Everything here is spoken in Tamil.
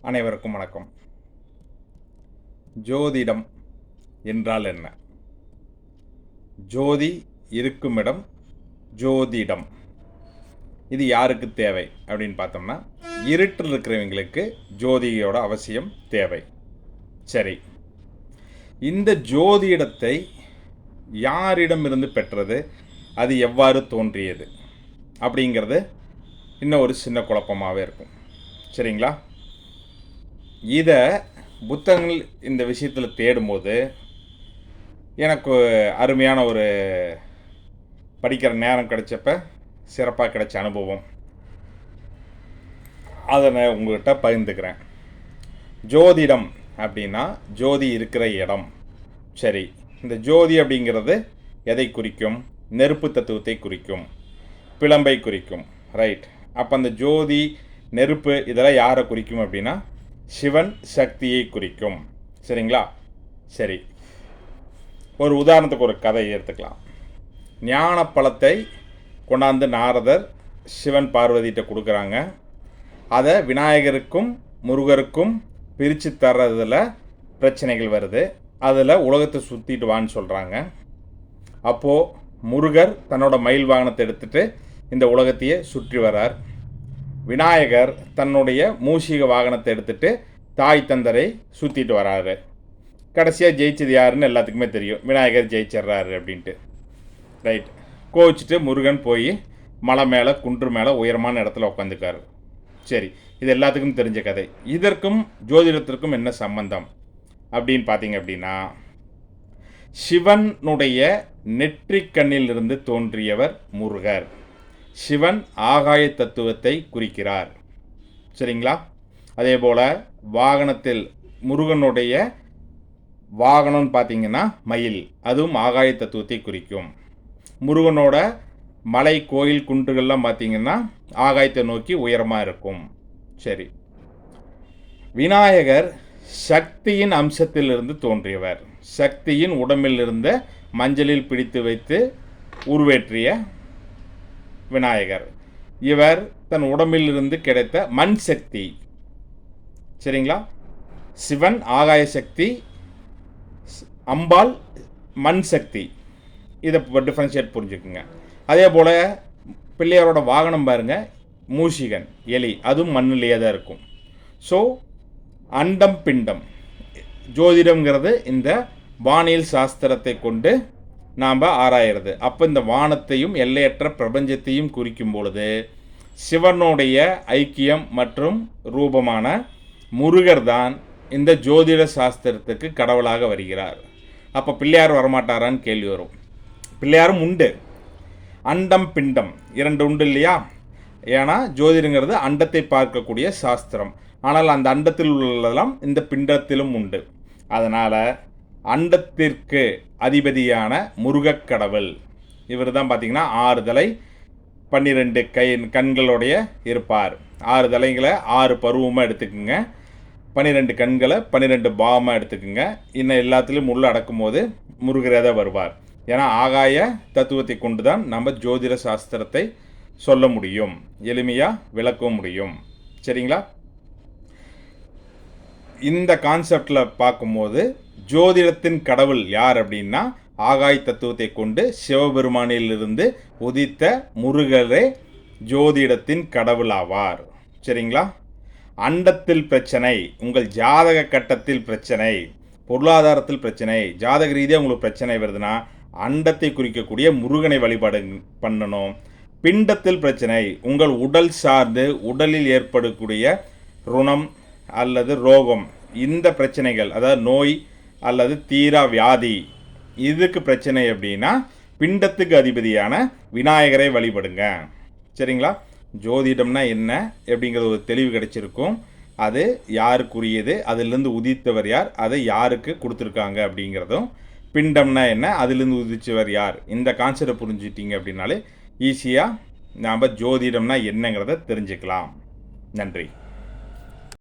அனைவருக்கும் வணக்கம். ஜோதிடம் என்றால் என்ன? ஜோதி இருக்குமிடம் ஜோதிடம். இது யாருக்கு தேவை அப்படின்னு பார்த்தோம்னா இருட்டில் இருக்கிறவங்களுக்கு ஜோதியோட அவசியம் தேவை. சரி. இந்த ஜோதிடத்தை யாரிடமிருந்து பெற்றது? அது எவ்வாறு தோன்றியது? அப்படிங்கிறது இன்னும் ஒரு சின்ன குழப்பமாகவே இருக்கும். சரிங்களா? இதை புத்தகங்கள் இந்த விஷயத்தில் தேடும்போது எனக்கு அருமையான ஒரு படிக்கிற நேரம் கிடைச்சப்ப சிறப்பாக கிடைச்ச அனுபவம். அதை நான் உங்கள்கிட்ட பகிர்ந்துக்கிறேன். ஜோதிடம் அப்படின்னா ஜோதி இருக்கிற இடம். சரி இந்த ஜோதி அப்படிங்கிறது எதை குறிக்கும்? நெருப்பு தத்துவத்தை குறிக்கும். பிளம்பை குறிக்கும். ரைட். அப்போ அந்த ஜோதி நெருப்பு இதெல்லாம் யாரை குறிக்கும் அப்படின்னா சிவன் சக்தியை குறிக்கும். சரிங்களா? சரி. ஒரு உதாரணத்துக்கு ஒரு கதை எடுத்துக்கலாம். ஞான பழத்தை கொண்டாந்து நாரதர் சிவன் பார்வதிகிட்ட கொடுக்குறாங்க. அதை விநாயகருக்கும் முருகருக்கும் பிரித்து தர்றதில் பிரச்சனைகள் வருது. அதில் உலகத்தை சுற்றிட்டு வான்னு சொல்கிறாங்க அப்போது முருகர் தன்னோட மயில் வாகனத்தை எடுத்துகிட்டு இந்த உலகத்தையே சுற்றி வரார் விநாயகர் தன்னுடைய மூஷிக வாகனத்தை எடுத்துகிட்டு தாய் தந்தரை சுற்றிட்டு வராரு. கடைசியாக ஜெயிச்சது யாருன்னு எல்லாத்துக்குமே தெரியும். விநாயகர் ஜெயிச்சிட்றாரு அப்படின்ட்டு. ரைட் கோவிச்சிட்டு முருகன் போய் மலை மேலே குன்று மேலே உயரமான இடத்துல உட்காந்துக்காரு சரி இது எல்லாத்துக்கும் தெரிஞ்ச கதை. இதற்கும் ஜோதிடத்திற்கும் என்ன சம்பந்தம்? அப்படின்னு பார்த்தீங்க அப்படின்னா சிவனுடைய நெற்றிக்கண்ணிலிருந்து தோன்றியவர் முருகர். சிவன் ஆகாய தத்துவத்தை குறிக்கிறார். சரிங்களா? அதே போல் வாகனத்தில் முருகனுடைய வாகனம்னு பார்த்தீங்கன்னா மயில். அதுவும் ஆகாய தத்துவத்தை குறிக்கும். முருகனோட மலை கோயில் குன்றுகள்லாம் பார்த்தீங்கன்னா ஆகாயத்தை நோக்கி உயரமாக இருக்கும். சரி. விநாயகர் சக்தியின் அம்சத்திலிருந்து தோன்றியவர். சக்தியின் உடம்பில் இருந்த மஞ்சளில் பிடித்து வைத்து உருவேற்றிய விநாயகர். இவர் தன் உடம்பிலிருந்து கிடைத்த மண் சக்தி. சரிங்களா? சிவன் ஆகாய சக்தி அம்பாள் மண் சக்தி. இதை டிஃப்ரென்ஷியேட் புரிஞ்சுக்குங்க. அதே போல் பிள்ளையாரோட வாகனம் பாருங்கள் மூஷிகன் எலி. அதுவும் மண்ணிலேயே தான் இருக்கும். ஸோ அண்டம் பிண்டம். ஜோதிடம்ங்கிறது இந்த வானியல் சாஸ்திரத்தை கொண்டு நாம் ஆராயிறது. அப்போ இந்த வானத்தையும் எல்லையற்ற பிரபஞ்சத்தையும் குறிக்கும் பொழுது சிவனுடைய ஐக்கியம் மற்றும் ரூபமான முருகர் தான் இந்த ஜோதிட சாஸ்திரத்துக்கு கடவுளாக வருகிறார். அப்போ பிள்ளையார் வரமாட்டாரான்னு கேள்வி வரும். பிள்ளையாரும் உண்டு. அண்டம் பிண்டம். இரண்டு உண்டு இல்லையா? ஏன்னா ஜோதிடங்கிறது அண்டத்தை பார்க்கக்கூடிய சாஸ்திரம். ஆனால் அந்த அண்டத்தில் உள்ளதெல்லாம் இந்த பிண்டத்திலும் உண்டு. அதனால் அண்டத்திற்கு அதிபதியான முருகக் கடவுள் இவர் தான் பார்த்தீங்கன்னா ஆறு தலை பன்னிரெண்டு கை கண்களுடைய இருப்பார். ஆறு தலைங்களை ஆறு பருவமாக எடுத்துக்குங்க. பன்னிரெண்டு கண்களை பன்னிரெண்டு பாவமாக எடுத்துக்குங்க. இன்னும் எல்லாத்துலேயும் உள்ள அடக்கும் போது முருகரே வருவார். ஏன்னா ஆகாய தத்துவத்தை கொண்டு தான் நம்ம ஜோதிட சாஸ்திரத்தை சொல்ல முடியும். எளிமையாக விளக்கவும் முடியும். சரிங்களா? இந்த கான்செப்டில் பார்க்கும்போது ஜோதிடத்தின் கடவுள் யார் அப்படின்னா ஆகாய் தத்துவத்தை கொண்டு சிவபெருமானிலிருந்து உதித்த முருகரே ஜோதிடத்தின் கடவுள் ஆவார். சரிங்களா? அண்டத்தில் பிரச்சனை உங்கள் ஜாதக கட்டத்தில் பிரச்சனை பொருளாதாரத்தில் பிரச்சனை ஜாதக ரீதியாக உங்களுக்கு பிரச்சனை வருதுன்னா அண்டத்தை குறிக்கக்கூடிய முருகனை வழிபாடு பண்ணணும். பிண்டத்தில் பிரச்சனை உங்கள் உடல் சார்ந்து உடலில் ஏற்படக்கூடிய ருணம் அல்லது ரோகம் இந்த பிரச்சனைகள் அதாவது நோய் அல்லது தீரா வியாதி. இதுக்கு பிரச்சனை அப்படின்னா பிண்டத்துக்கு அதிபதியான விநாயகரை வழிபடுங்க. சரிங்களா? ஜோதிடம்னா என்ன அப்படிங்கிறது ஒரு தெளிவு கிடைச்சிருக்கும். அது யாருக்குரியது? அதிலிருந்து உதித்தவர் யார்? அதை யாருக்கு கொடுத்துருக்காங்க அப்படிங்கிறதும். பிண்டம்னா என்ன? அதிலிருந்து உதிச்சவர் யார்? இந்த கான்செப்டை புரிஞ்சிட்டிங்க அப்படின்னாலே ஈஸியாக நாம் ஜோதிடம்னா என்னங்கிறத தெரிஞ்சுக்கலாம். நன்றி.